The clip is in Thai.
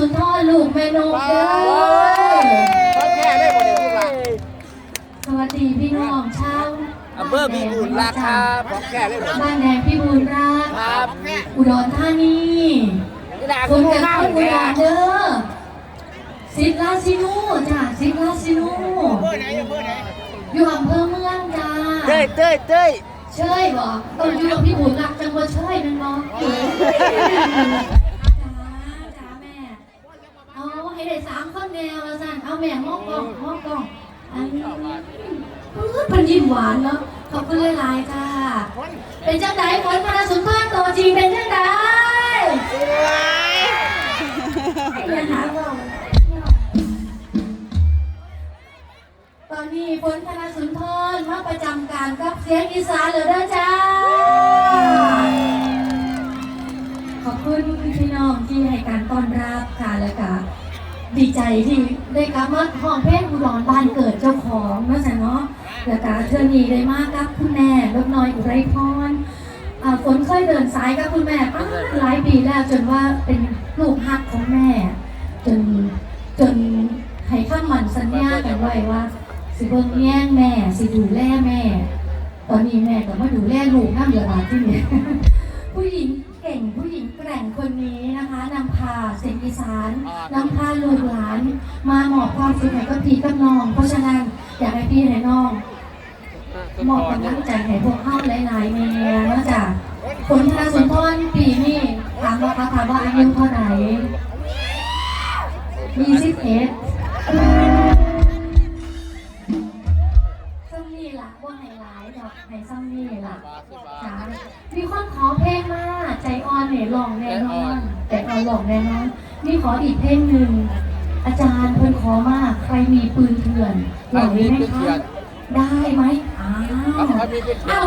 สุนทรลูกแม่นกเด้อเขาแก้ได้บ่ได้ลูกหลานสวัสดีพี่น้องชาวอำเภอมีบุญราคาของแก้ได้บ่บ้านแดงพี่บุญรักครับอุดรธานีนี่ด่าคคือนบ่จากห้ามคนอุแท้ดรเด้อสิทธิ์ลาซินูจ้ะสิทธิ์ลาซินูเบอร์ไหนอยู่เบอร์ไหนอยู่อำเภอเมืองจ้าเต้ยเต้ยเต้ยเชยบ่ต้องอยู่กับพี่บุญรักจังหวัดเชยนั่นบ่จ้าจ้าแม่ เอาให้ได้สามคนแนวละสั่นเอา แม่มองกล้องมองกล้องอันนี้เออเป็นยิ้มหวานเนาะขอบคุณหลายๆค่ะ เป็นจังไดฝนพนาสุนทรตัวจริงเป็นจังไดอย่าหาว่าตอนนี้ฝนพนาสุนทรมาประจำการกับเสียงอีสานเหลือเด้อจ้า ขอบคุณพี่น้องที่ให้การต้อนรับค่ะแล้วก็ ดีใจที่ได้กลับมาห้องเพลงอุดรบ้านเกิดเจ้าของเนาะจ๊ะเนาะแล้วก็เธอนีได้มากกับคุณแม่ลกน้อยอุไรพรอ่าฝนเคยเดินสายกับคุณแม่ตั้งหลายปีแล้วจนว่าเป็นลูกฮักของแม่ จนจนให้ข้ามมันสัญญากันไว้ว่าสิเบิ่งแย่งแม่สิดูแลแม่ ตอนนี้แม่ก็มาดูแลลูกน้ำเหลือบาที่นี่ผู้หญิงเก่งผู้หญิงแกร่งคนนี้นะคะนำพาเสียงอีสานนำพา พี่กับน้อง เพราะฉะนั้นอยากให้พี่ให้น้องมอบกำลังใจให้พวกเข้าหลายๆเมียนอกจากผลทางสุนทรปีนี้ถามว่าเขาถามว่าอายุเท่าไหร่ยี่สิบเอ็ดซ้ำนี่ล่ะว่าไฮไลท์ดอกไฮซ้ำนี่ล่ะจ้ามีคนขอเพลงมาใจอ่อนเนี่ยลองแน่นอน แต่เอาลองแน่นอนมีขออีกเพลงหนึ่ง อาจารย์เพิ่นขอมาก ใครมีปืนเถื่อนลองได้ไหมคะได้ไหมอ้าวเอาใครมีปืนเถื่อนอ้าว